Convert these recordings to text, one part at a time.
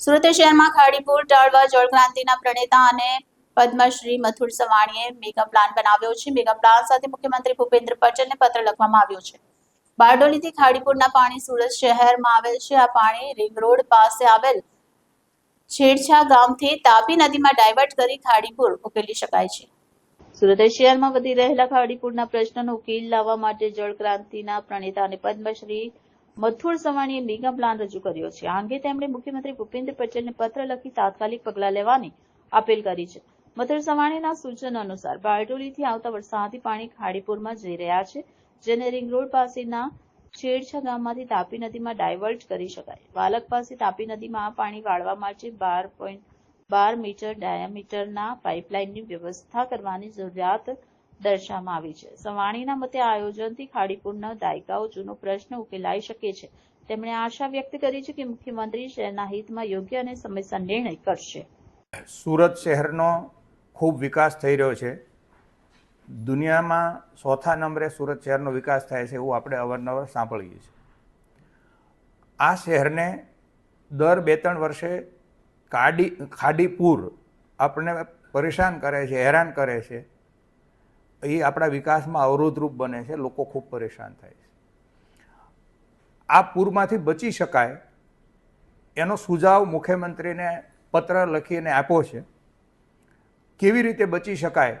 સુરત શહેરમાં ખાડીપુર ટાળવા જળક્રાંતિના પ્રણેતા અને પદ્મશ્રી મથુર સવાણીએ મેગા પ્લાન બનાવ્યો છે. મેગા પ્લાન સાથે મુખ્યમંત્રી ભૂપેન્દ્ર પટેલને પત્ર લખવામાં આવ્યો છે. બારડોલીથી ખાડીપુરના પાણી સુરત શહેરમાં આવેલ છે. આ પાણી રિંગ રોડ પાસે આવેલ છેડછા ગામથી તાપી નદીમાં ડાયવર્ટ કરી ખાડીપુર ઉકેલી શકાય છે. સુરત શહેરમાં વધી રહેલા ખાડીપુરના પ્રશ્નનો ઉકેલ લાવવા માટે જળક્રાંતિના પ્રણેતા અને પદ્મશ્રી મથુર સવાણીએ મેગા પ્લાન રજૂ કર્યો છે. આ અંગે તેમણે મુખ્યમંત્રી ભૂપેન્દ્ર પટેલને પત્ર લખી તાત્કાલિક પગલાં લેવાની અપીલ કરી છે. મથુર સવાણીના સૂચન અનુસાર બારડોલીથી આવતા વરસાદી પાણી ખાડીપુરમાં જઈ રહ્યા છે, જેને રિંગ રોડ પાસેના છેડછા ગામમાંથી તાપી નદીમાં ડાયવર્ટ કરી શકાય. વાલક પાસે તાપી નદીમાં પાણી વાળવા માટે બાર પોઈન્ટ બાર મીટર ડાયામીટરના પાઇપલાઇનની વ્યવસ્થા કરવાની જરૂરિયાત દર્શાવવામાં આવી છે. સવાણીના મતે આ આયોજનથી ખાડીપુરના દાયકાઓ જૂનો પ્રશ્ન ઉકેલાઈ શકે છે. તેમણે આશા વ્યક્ત કરી છે કે મુખ્યમંત્રી શહેરના હિતમાં યોગ્ય અને સમયસર નિર્ણય કરશે. સુરત શહેરનો ખૂબ વિકાસ થઈ રહ્યો છે. દુનિયામાં ચોથા નંબરે સુરત શહેરનો વિકાસ થાય છે એવું આપણે અવારનવાર સાંભળીએ છીએ. આ શહેરને દર બે ત્રણ વર્ષે કાડી ખાડીપુર આપણને પરેશાન કરે છે, હેરાન કરે છે. એ આપણા વિકાસમાં અવરોધરૂપ બને છે, લોકો ખૂબ પરેશાન થાય છે. આ પૂરમાંથી બચી શકાય એનો સુઝાવ મુખ્યમંત્રીને પત્ર લખીને આપ્યો છે. કેવી રીતે બચી શકાય?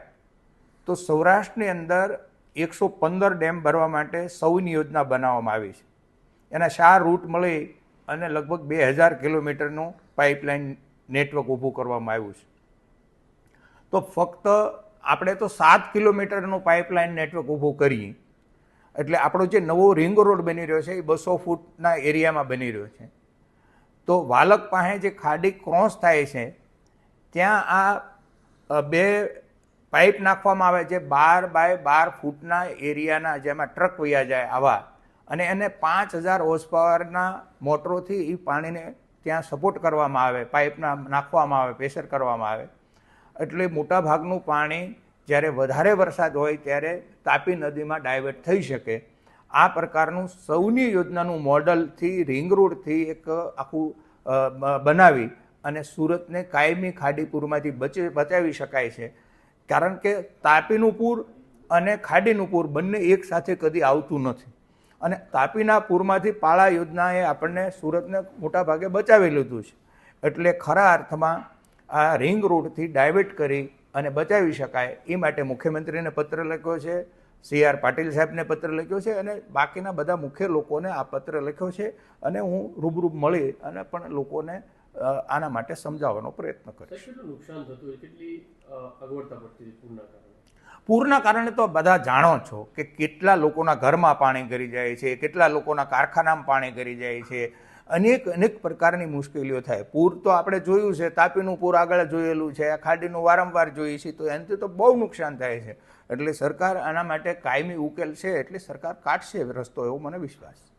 તો સૌરાષ્ટ્રની અંદર એકસો પંદર ડેમ ભરવા માટે સૌની યોજના બનાવવામાં આવી છે. એના ચાર રૂટ મળે અને લગભગ બે હજાર કિલોમીટરનું પાઇપલાઇન નેટવર્ક ઊભું કરવામાં આવ્યું છે. તો ફક્ત આપણે તો સાત કિલોમીટરનું પાઇપલાઇન નેટવર્ક ઊભું કરીએ. એટલે આપણો જે નવો રિંગ રોડ બની રહ્યો છે, એ બસો ફૂટના એરિયામાં બની રહ્યો છે. તો વાલક પાસે જે ખાડી ક્રોસ થાય છે, ત્યાં આ બે પાઇપ નાખવામાં આવે છે, બાર બાય બાર ફૂટના એરિયાના જેમાં ટ્રક વયા જાય આવા. અને એને પાંચ હજાર હોર્સ પાવરના મોટરોથી એ પાણીને ત્યાં સપોર્ટ કરવામાં આવે, પાઇપના નાખવામાં આવે, પ્રેશર કરવામાં આવે. એટલે મોટા ભાગનું પાણી જ્યારે વધારે વરસાદ હોય ત્યારે તાપી નદીમાં ડાયવર્ટ થઈ શકે. આ પ્રકારનું સૌની યોજનાનું મોડલથી, રિંગ રોડથી એક આખું બનાવી અને સુરતને કાયમી ખાડીપુરમાંથી બચી, બચાવી શકાય છે. કારણ કે તાપીનું પૂર અને ખાડીનું પૂર બંને એક સાથે કદી આવતું નથી. અને તાપીના પૂરમાંથી પાળા યોજનાએ આપણને સુરતને મોટાભાગે બચાવી લીધું છે. એટલે ખરા અર્થમાં આ રિંગ રોડથી ડાયવર્ટ કરી અને બચાવી શકાય એ માટે મુખ્યમંત્રીને પત્ર લખ્યો છે સી આર પાટીલ સાહેબને પત્ર લખ્યો છે અને બાકીના બધા મુખ્ય લોકોને આ પત્ર લખ્યો છે અને હું રૂબરૂ મળી અને પણ લોકોને આના માટે સમજાવવાનો પ્રયત્ન કરીશ. નુકસાન થતું કેટલી અગવડતા પડતી પૂરના કારણે? પૂરના કારણે તો બધા જાણો છો કે કેટલા લોકોના ઘરમાં પાણી કરી જાય છે કેટલા લોકોના કારખાનામાં પાણી કરી જાય છે અનેક અનેક પ્રકારની મુશ્કેલીઓ થાય. પૂર તો આપણે જોયું છે, તાપીનું પૂર આગળ જોયેલું છે ખાડીનું વારંવાર જોઈએ છીએ, તો એનાથી તો બહુ નુકસાન થાય છે. એટલે સરકાર આના માટે કાયમી ઉકેલ છે, એટલે સરકાર કાઢશે રસ્તો, એવો મને વિશ્વાસ છે.